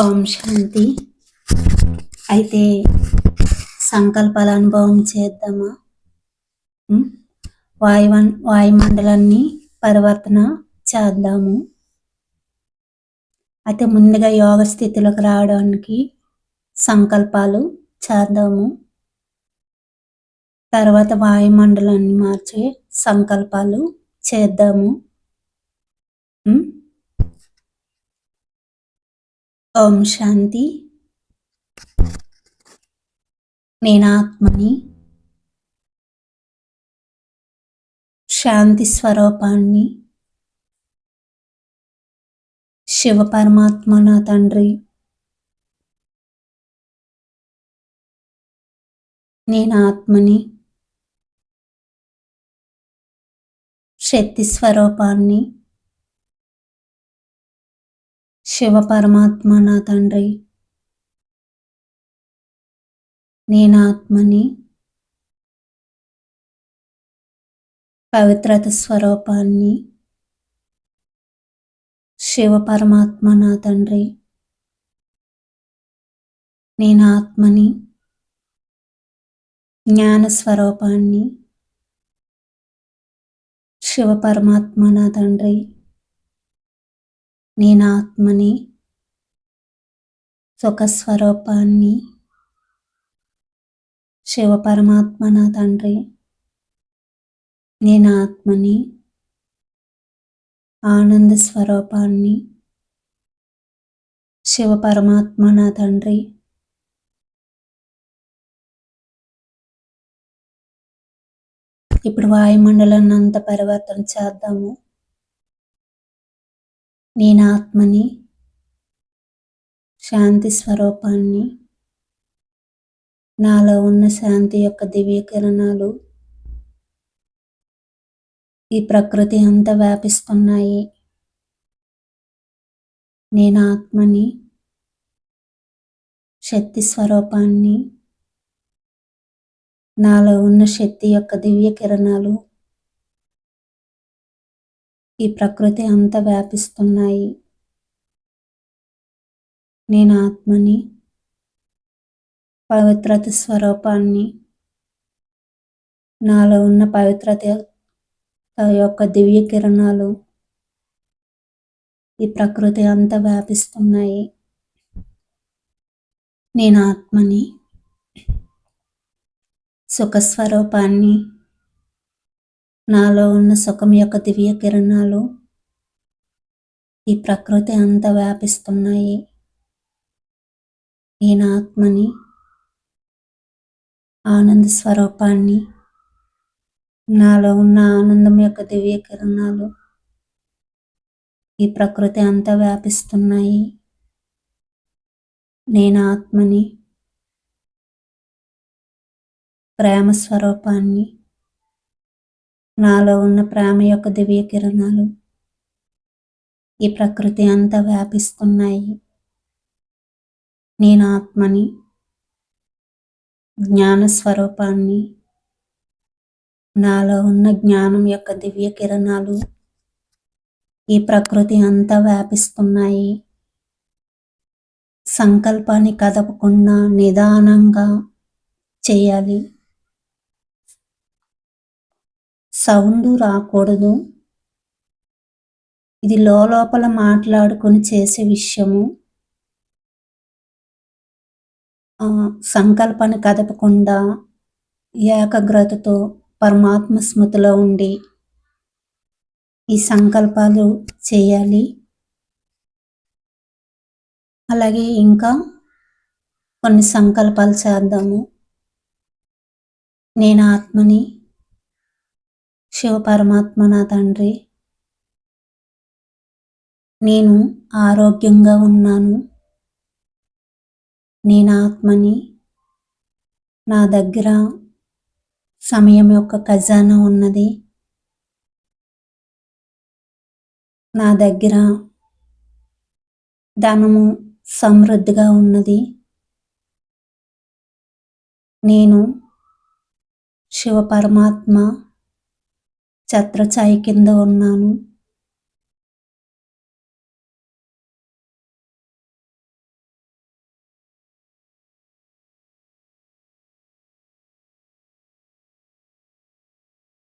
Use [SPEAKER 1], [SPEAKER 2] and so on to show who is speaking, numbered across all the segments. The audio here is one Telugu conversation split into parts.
[SPEAKER 1] ఓం శాంతి. అయితే సంకల్పాల అనుభవం చేద్దామా? వాయువన్ వాయుమండలాన్ని పరివర్తన చేద్దాము. అయితే ముందుగా యోగ స్థితిలోకి రావడానికి సంకల్పాలు చేద్దాము. తర్వాత వాయుమండలాన్ని మార్చే సంకల్పాలు చేద్దాము. ఓం శాంతి. నేను ఆత్మని శాంతి స్వరూపాన్ని శివ పరమాత్మ నా తండ్రి. నేను ఆత్మని శక్తి స్వరూపాన్ని శివ పరమాత్మ నా తండ్రి. నేను ఆత్మని పవిత్రత స్వరూపాన్ని శివ పరమాత్మ నా తండ్రి. నేను ఆత్మని జ్ఞాన స్వరూపాన్ని శివ పరమాత్మ నా తండ్రి. నేను ఆత్మని సుఖస్వరూపాన్ని శివ పరమాత్మ నా తండ్రి. నేను ఆత్మని ఆనంద స్వరూపాన్ని శివ పరమాత్మ నా తండ్రి. ఇప్పుడు వాయుమండలాన్ని అంత పరివర్తన చేద్దాము. నేను ఆత్మని శాంతి స్వరూపాన్ని నాలో ఉన్న శాంతి యొక్క దివ్య కిరణాలు ఈ ప్రకృతి అంతా వ్యాపిస్తున్నాయి. నేను ఆత్మని శక్తి స్వరూపాన్ని నాలో ఉన్న శక్తి యొక్క దివ్య కిరణాలు ఈ ప్రకృతి అంతా వ్యాపిస్తున్నాయి. నేను ఆత్మని పవిత్రత స్వరూపాన్ని నాలో ఉన్న పవిత్రత యొక్క దివ్య కిరణాలు ఈ ప్రకృతి అంతా వ్యాపిస్తున్నాయి. నేను ఆత్మని సుఖస్వరూపాన్ని నాలో ఉన్న సుఖం యొక్క దివ్య కిరణాలు ఈ ప్రకృతి అంతా వ్యాపిస్తున్నాయి. నేను ఆత్మని ఆనంద స్వరూపాన్ని నాలో ఉన్న ఆనందం యొక్క దివ్య కిరణాలు ఈ ప్రకృతి అంతా వ్యాపిస్తున్నాయి. నేను ఆత్మని ప్రేమ స్వరూపాన్ని నాలో ఉన్న ప్రేమ యొక్క దివ్య కిరణాలు ఈ ప్రకృతి అంతా వ్యాపిస్తున్నాయి. నేను ఆత్మని జ్ఞాన స్వరూపాన్ని నాలో ఉన్న జ్ఞానం యొక్క దివ్య కిరణాలు ఈ ప్రకృతి అంతా వ్యాపిస్తున్నాయి. సంకల్పాన్ని కదపకుండా నిదానంగా చేయాలి. సౌండ్ రాకూడదు. ఇది లోపల మాట్లాడుకొని చేసే విషయము. సంకల్పాన్ని కదపకుండా ఏకాగ్రతతో పరమాత్మ స్మృతిలో ఉండి ఈ సంకల్పాలు చేయాలి. అలాగే ఇంకా కొన్ని సంకల్పాలు చేద్దాము. నేను ఆత్మని శివ పరమాత్మ నా తండ్రి? నేను ఆరోగ్యంగా ఉన్నాను. నేను ఆత్మని నా దగ్గర సమయం యొక్క ఖజానా ఉన్నది. నా దగ్గర ధనము సమృద్ధిగా ఉన్నది. నేను శివ పరమాత్మ ఛత్రఛాయ కింద ఉన్నాను.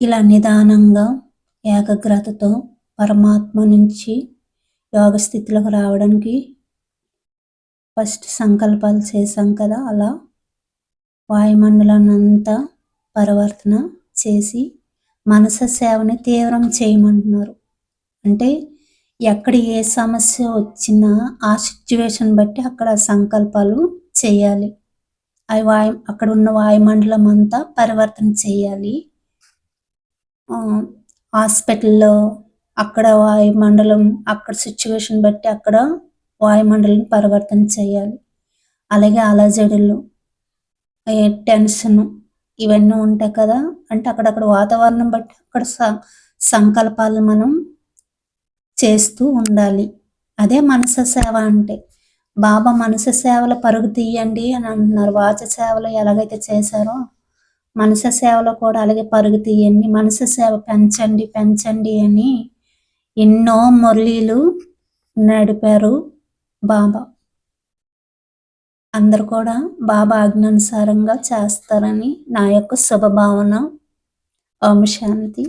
[SPEAKER 1] ఇలా నిదానంగా ఏకాగ్రతతో పరమాత్మ నుంచి యోగ స్థితిలోకి రావడానికి ఫస్ట్ సంకల్పాలు చేశాం కదా. అలా వాయుమండలాన్ని అంతా పరివర్తన చేసి మనస సేవని తీవ్రం చేయమంటున్నారు. అంటే ఎక్కడ ఏ సమస్య వచ్చినా ఆ సిచ్యువేషన్ బట్టి అక్కడ సంకల్పాలు చేయాలి. అవి వాయు అక్కడ ఉన్న వాయుమండలం అంతా పరివర్తన చేయాలి. హాస్పిటల్లో అక్కడ వాయుమండలం అక్కడ సిచ్యువేషన్ బట్టి అక్కడ వాయుమండలం పరివర్తన చేయాలి. అలాగే అలజడులు టెన్షన్ ఇవన్నీ ఉంటాయి కదా. అంటే అక్కడక్కడ వాతావరణం బట్టి అక్కడ సంకల్పాలు మనం చేస్తూ ఉండాలి. అదే మనస సేవ అంటే. బాబా మనసు సేవలు పరుగు తీయండి అని అంటున్నారు. వాచ సేవలు ఎలాగైతే చేశారో మనస సేవలో కూడా అలాగే పరుగు తీయండి. మనసు సేవ పెంచండి పెంచండి అని ఎన్నో మురళీలు నడిపారు బాబా. అందరు కూడా బాబా ఆజ్ఞానుసారంగా చేస్తారని నా యొక్క శుభభావన. ఓం శాంతి